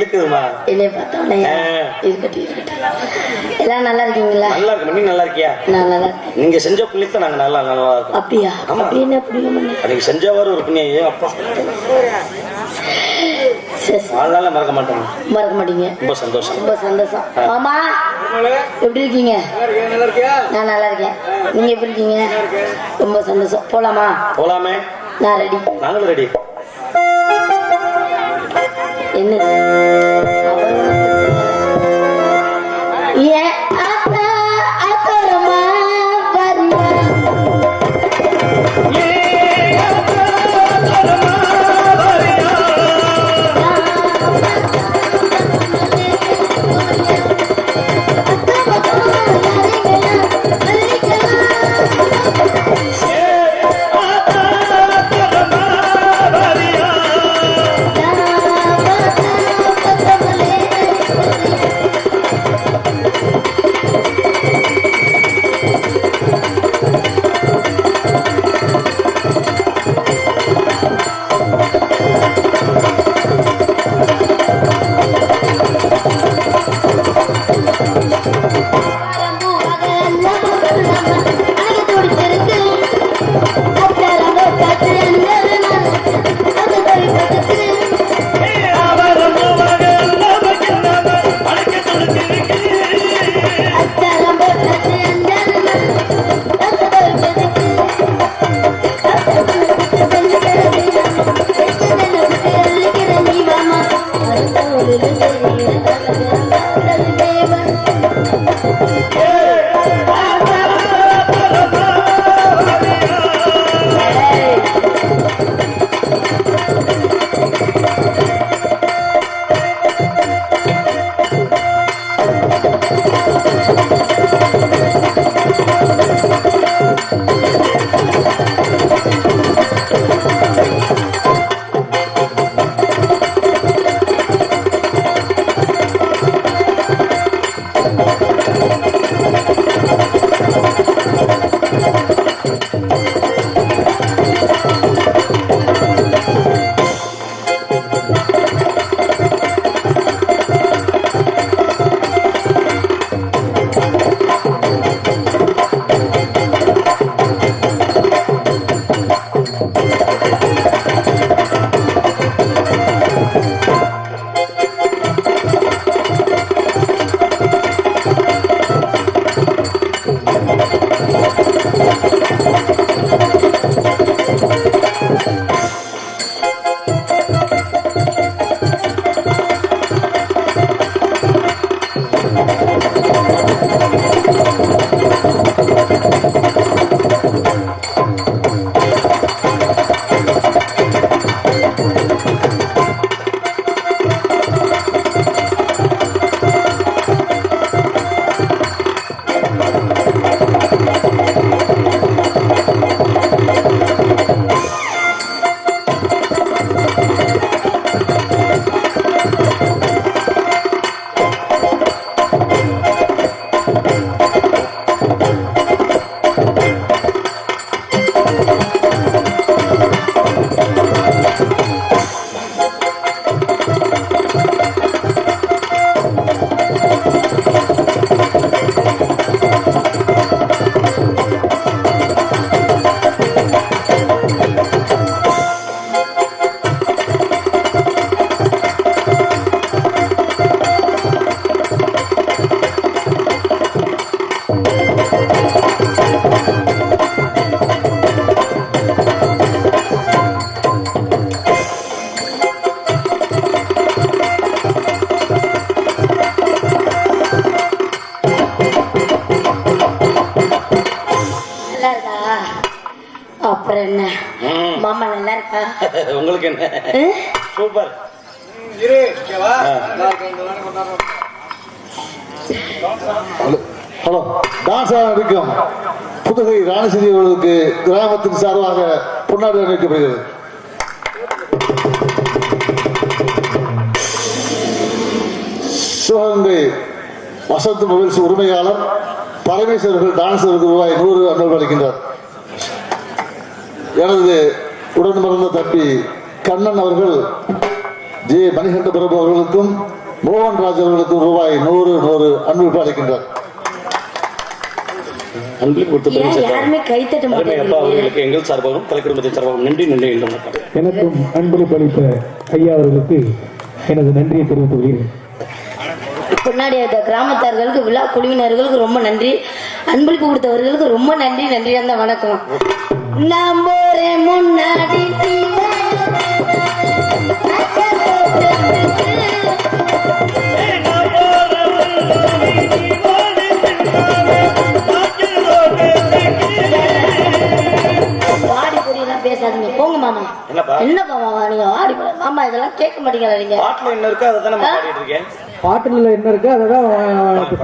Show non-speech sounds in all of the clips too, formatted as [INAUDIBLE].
இழுக்குதுமா? என்னைய பார்த்தோன்னே. இருக்கட்டும் இருக்கட்டும் எல்லாம் நல்லா இருக்கீங்களா? நல்லா இருக்கு நீ நல்லா இருக்கியா நான் நல்லா இருக்கேன். நீங்க செஞ்ச புண்ணியத்தை நாங்க நல்லா நல்லா இருக்கோம். அப்படியா? ஆமா. என்ன புண்ணியம் பண்ண நீங்க செஞ்சவாறு ஒரு புண்ணியம். அப்பா. வாழ்நாள மறக்க மாட்டோம் மறக்க மாட்டீங்க. ரொம்ப சந்தோஷம். ரொம்ப சந்தோஷம். மாமா எப்படி இருக்கீங்க? நான் நல்லா இருக்கேன். நீங்க எப்படி இருக்கீங்க? ரொம்ப சந்தோஷம். போலாமா? போலாமே. நான் ரெடி நாங்களும் ரெடி என்ன அவர் அப்புறம் என்ன. மாமா நல்லா இருக்கா? [LAUGHS] உங்களுக்கு என்ன? சூப்பர். ஹலோ. டான்ஸ் நடிக்கும் புதுகை ராணசிறி அவர்களுக்கு கிராமத்தின் சார்பாக பொன்னாடி அணிவிக்கப்படுகிறது. சிவகங்கை வசந்த் மொபைல்ஸ் உரிமையாளர் பரமேஸ்வரர்கள் டான்ஸருக்கு ரூபாய் நூறு அன்பளிப்பு அளிக்கின்றார். எனது உடன் பிறந்த தம்பி கண்ணன் அவர்கள் ஜே. மணிகண்ட பிரபு அவர்களுக்கும் மோகன்ராஜ் அவர்களுக்கும் ரூபாய் நூறு நூறு மாட்டேங்கிறீங்க? அவர்களுக்கு எங்கள் சார்பாகவும் கலைக்குடும்பத்தின் சார்பாகவும் நன்றி நன்றி எனக்கும் அன்பளிப்பு அளித்த ஐயா அவர்களுக்கு எனது நன்றியை தெரிவித்துக் கொள்கிறேன். பின்னாடி கிராமத்தார்களுக்கு விழா குழுவினர்களுக்கு ரொம்ப நன்றி. அன்பளிப்பு கொடுத்தவர்களுக்கு ரொம்ப நன்றி நன்றி அந்த வணக்கம். நம்ம ஒரு முன்னாடி வாடி பொடியெல்லாம் பேசாதீங்க. போங்க மாமா. நீங்க வாடி பொடி மாமா இதெல்லாம் கேட்க மாட்டீங்களா நீங்க பாட்டில் என்ன இருக்கோ அதை தான் பாடிட்டு இருக்கேன். பாட்டில் என்ன இருக்கு அதை தான்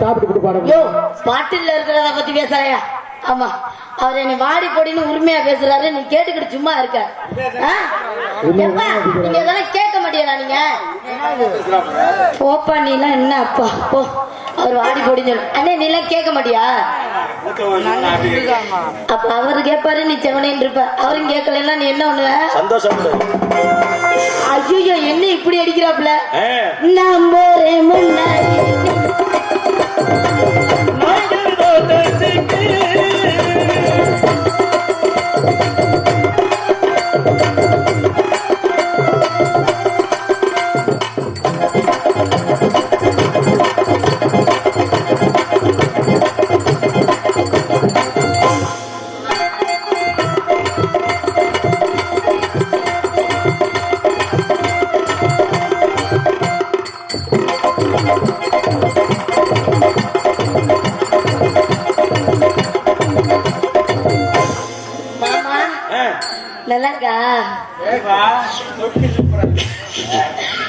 சாப்பிட்டு கொடுத்து பாட யோ பாட்டில் இருக்கிறத பத்தி பேசுறையா? ஆமா. அவர் என்னை வாடி பொடின்னு உரிமையா பேசுறாரு. நீ கேட்டுக்கிட்டு சும்மா இருக்க. நீங்க இதெல்லாம் கேட்க மாட்டீங்களா நீங்க? போப்பா நீ எல்லாம் என்ன அப்பா? போ. அவர் வாடி பொடின்னு சொல்லு. அண்ணே நீ எல்லாம் கேட்க மாட்டியா? அப்ப அவரு கேட்பாரு நீ செவனேன்னு இருப்ப. அவரும் கேட்கலாம் நீ என்ன பண்ணுவ? சந்தோஷம் ஐயோ என்ன இப்படி அடிக்கிறாப்ல நம்ம ஒரு முன்னாடி. Thank you.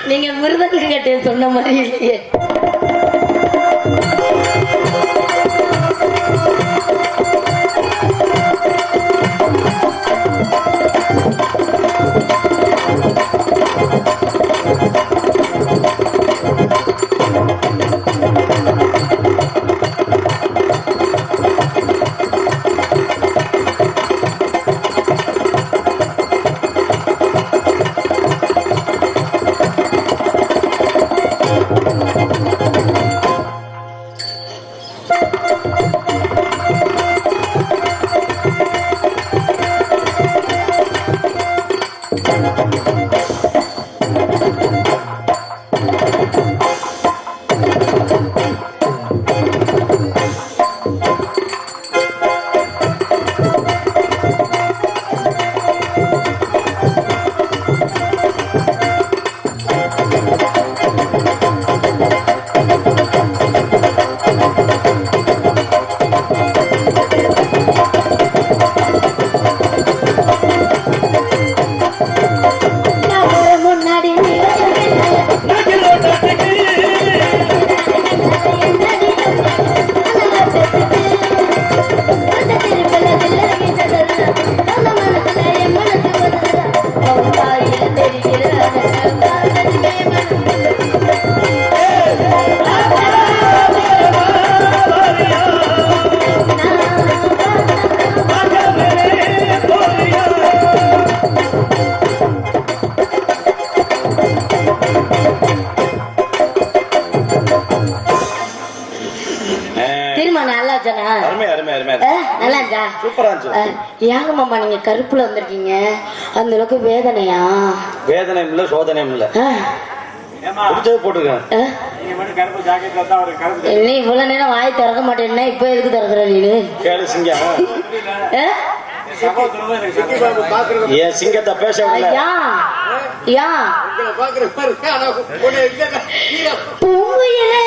நீங்க மிருதங்க கேட்டேன் சொன்ன மாதிரி இல்லையே. சூப்பரா இருந்துச்சு. ஏங்க மாமா நீங்க கருப்புல வந்திருக்கீங்க? அந்த அளவுக்கு வேதனையா? வேதனையும் இல்ல சோதனையும் இல்ல. இவ்வளவு நேரம் வாய் திறக்க மாட்டேன்னா இப்ப எதுக்கு திறக்கிற நீனு? கேளு சிங்கம். ஆ? என் சிங்கத்தை பேச ஐயா யா. பூங்குயிலே